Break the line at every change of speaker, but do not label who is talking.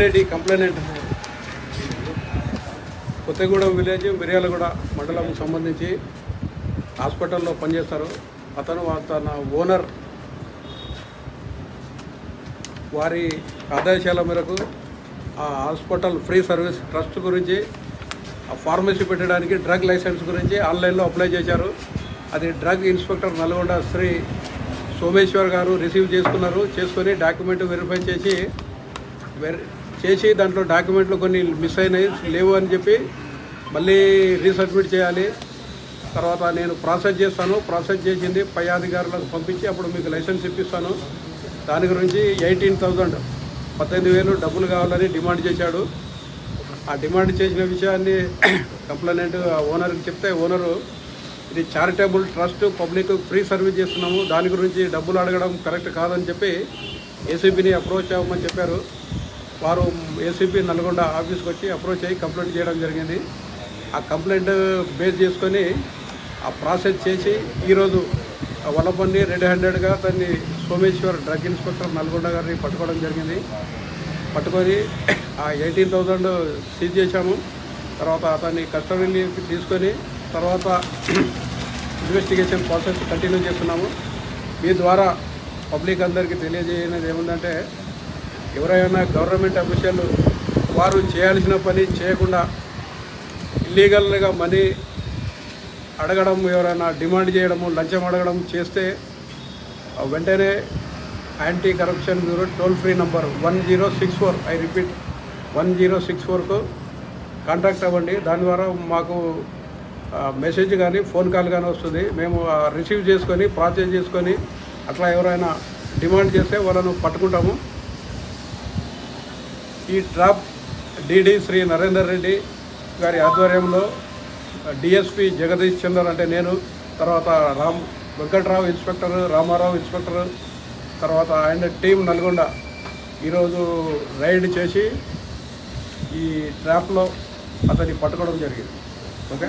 Reddy complaint. Kothagudem village Miryalaguda మండలం సంబంధించి హాస్పిటల్లో పనిచేస్తారు. అతను తన ఓనర్. వారి ఆదేశాల మేరకు ఆ హాస్పిటల్ ఫ్రీ సర్వీస్ ట్రస్ట్ గురించి ఆ ఫార్మసీ పెట్టడానికి డ్రగ్ లైసెన్స్ గురించి ఆన్లైన్లో అప్లై చేశారు. అది డ్రగ్ ఇన్స్పెక్టర్ నల్గొండ శ్రీ సోమేశ్వర్ గారు రిసీవ్ చేసుకున్నారు. చేసుకొని డాక్యుమెంట్ వెరిఫై చేసి వెరి చేసి దాంట్లో డాక్యుమెంట్లు కొన్ని మిస్ అయినాయి లేవు అని చెప్పి మళ్ళీ రీసబ్మిట్ చేయాలి. తర్వాత నేను ప్రాసెస్ చేస్తాను. ప్రాసెస్ చేసింది పై అధికారులకు పంపించి అప్పుడు మీకు లైసెన్స్ ఇప్పిస్తాను. దాని గురించి ఎయిటీన్ థౌజండ్ పద్దెనిమిది వేలు డబ్బులు కావాలని డిమాండ్ చేశాడు. ఆ డిమాండ్ చేసిన విషయాన్ని కంప్లైంట్ ఓనర్కి చెప్తే ఓనరు ఇది charitable trust public free service చేస్తున్నాము. దాని గురించి డబ్బులు అడగడం కరెక్ట్ కాదని చెప్పి ఏసీబీని అప్రోచ్ అవ్వమని చెప్పారు. వారు ఏసీబీ నల్గొండ ఆఫీస్కి వచ్చి అప్రోచ్ అయ్యి కంప్లైంట్ చేయడం జరిగింది. ఆ కంప్లైంట్ బేస్ చేసుకొని ఆ ప్రాసెస్ చేసి ఈరోజు వలపన్ని రెడ్ హ్యాండెడ్గా దాన్ని సోమేశ్వర్ డ్రగ్ ఇన్స్పెక్టర్ నల్గొండ గారిని పట్టుకోవడం జరిగింది. పట్టుకొని ఆ ఎయిటీన్ థౌజండ్ సీజ్ చేశాము. తర్వాత అతన్ని కస్టడీలోకి తీసుకొని తర్వాత ఇన్వెస్టిగేషన్ ప్రాసెస్ కంటిన్యూ చేస్తున్నాము. మీ ద్వారా పబ్లిక్ అందరికీ తెలియజేయనది ఏముందంటే ఎవరైనా గవర్నమెంట్ అఫీషియల్ వారు చేయాల్సిన పని చేయకుండా ఇల్లీగల్గా మనీ అడగడం ఎవరైనా డిమాండ్ చేయడము లంచం అడగడం చేస్తే వెంటనే anti corruption bureau toll free number one zero six four I repeat one zero six fork contact అవ్వండి. దాని ద్వారా మాకు మెసేజ్ కానీ ఫోన్ కాల్ కానీ వస్తుంది. మేము రిసీవ్ చేసుకొని ప్రాసెస్ చేసుకొని అట్లా ఎవరైనా డిమాండ్ చేస్తే వాళ్ళను పట్టుకుంటాము. ఈ డ్రాప్ డిడి శ్రీ నరేందర్ రెడ్డి గారి ఆధ్వర్యంలో డిఎస్పి జగదీష్ చందర్ అంటే నేను తర్వాత రామ్ వెంకట్రావు ఇన్స్పెక్టర్ రామారావు ఇన్స్పెక్టర్ తర్వాత ఆయన టీం నల్గొండ ఈరోజు రైడ్ చేసి ఈ ట్రాప్లో అతన్ని పట్టుకోవడం జరిగింది. ఓకే?